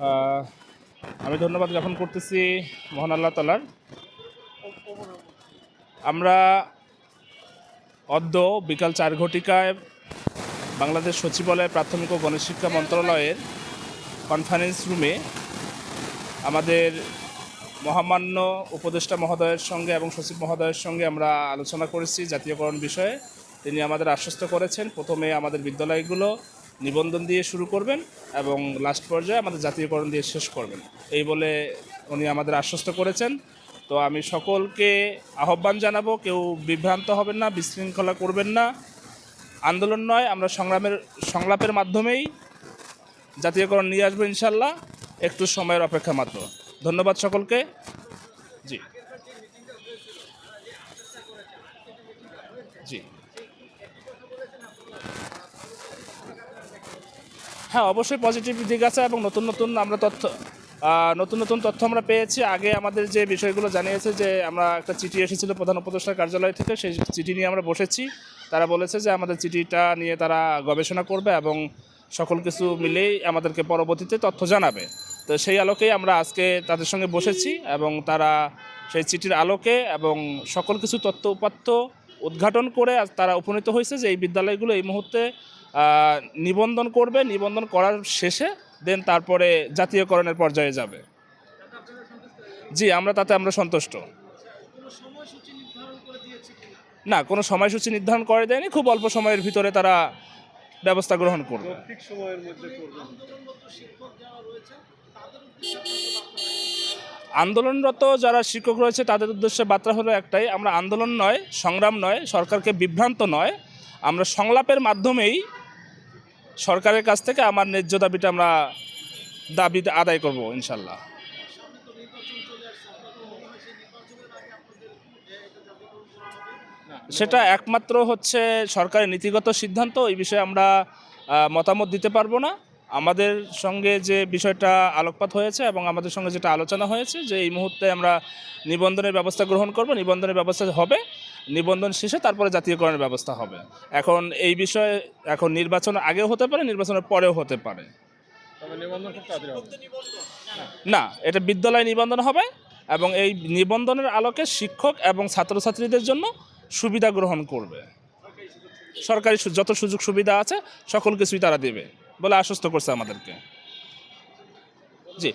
আমি ধন্যবাদ জ্ঞাপন করতেছি মহান আল্লাহ তালার আমরা অদ্য বিকাল চার ঘটিকায় বাংলাদেশ সচিবালয় প্রাথমিক ও গণশিক্ষা মন্ত্রণালয়ের কনফারেন্স রুমে আমাদের মহামান্য উপদেষ্টা মহোদয়ের সঙ্গে এবং সচিব মহোদয়ের সঙ্গে আমরা আলোচনা করেছি জাতীয়করণ বিষয়ে। তিনি আমাদের আশ্বস্ত করেছেন। প্রথমে আমাদের বিদ্যালয়গুলো নিবন্ধন দিয়ে শুরু করবেন এবং লাস্ট পর্যায়ে আমাদের জাতীয়করণ দিয়ে শেষ করবেন। এই বলে উনি আমাদের আশ্বস্ত করেছেন। তো আমি সকলকে আহ্বান জানাব, কেউ বিভ্রান্ত হবেন না, বিশৃঙ্খলা করবেন না। আন্দোলন নয়, আমরা সংগ্রামের, সংলাপের মাধ্যমেই জাতীয়করণ নিয়ে আসব ইনশাল্লাহ একটু সময়ের অপেক্ষা মাত্র। ধন্যবাদ সকলকে। জি। জি। হ্যাঁ অবশ্যই পজিটিভ দিক আছে এবং নতুন নতুন আমরা তথ্য নতুন নতুন তথ্য আমরা পেয়েছি। আগে আমাদের যে বিষয়গুলো জানিয়েছে যে আমরা একটা চিঠি এসেছিল প্রধান উপদেষ্টার কার্যালয় থেকে, সেই চিঠি নিয়ে আমরা বসেছি। তারা বলেছে যে আমাদের চিঠিটা নিয়ে তারা গবেষণা করবে এবং সকল কিছু মিলেই আমাদেরকে পরবর্তীতে তথ্য জানাবে। তো সেই আলোকেই আমরা আজকে তাদের সঙ্গে বসেছি এবং তারা সেই চিঠির আলোকে এবং সকল কিছু তথ্য উপাত্ত উদ্ঘাটন করে তারা উপনীত হয়েছে যে এই বিদ্যালয়গুলো এই মুহূর্তে নিবন্ধন করবে নিবন্ধন করার শেষে দেন তারপরে জাতীয়করণের পর্যায়ে যাবে। জি আমরা তাতে আমরা সন্তুষ্ট। না কোনো সময়সূচি নির্ধারণ করে দেয়নি খুব অল্প সময়ের ভিতরে তারা ব্যবস্থা গ্রহণ করবে। আন্দোলনরত যারা শিক্ষক রয়েছে তাদের উদ্দেশ্যে বার্তা হলো একটাই আমরা আন্দোলন নয় সংগ্রাম নয় সরকারকে বিভ্রান্ত নয় আমরা সংলাপের মাধ্যমেই সরকারের কাছ থেকে আমার ন্যায্য দাবিটা আমরা দাবি আদায় করব ইনশাল্লাহ সেটা একমাত্র হচ্ছে সরকারের নীতিগত সিদ্ধান্ত, এই বিষয়ে আমরা মতামত দিতে পারব না। আমাদের সঙ্গে যে বিষয়টা আলোকপাত হয়েছে এবং আমাদের সঙ্গে যেটা আলোচনা হয়েছে, যে এই মুহূর্তে আমরা নিবন্ধনের ব্যবস্থা গ্রহণ করব, নিবন্ধনের ব্যবস্থা হবে। নিবন্ধন শেষে তারপরে জাতীয়করণের ব্যবস্থা হবে। এখন এই বিষয়ে এখন নির্বাচন আগেও হতে পারে নির্বাচনের পরেও হতে পারে। না এটা বিদ্যালয় নিবন্ধন হবে এবং এই নিবন্ধনের আলোকে শিক্ষক এবং ছাত্রছাত্রীদের জন্য সুবিধা গ্রহণ করবে। সরকারি যত সুযোগ সুবিধা আছে সকল কিছুই তারা দেবে বলে আশ্বস্ত করছে আমাদেরকে। জি।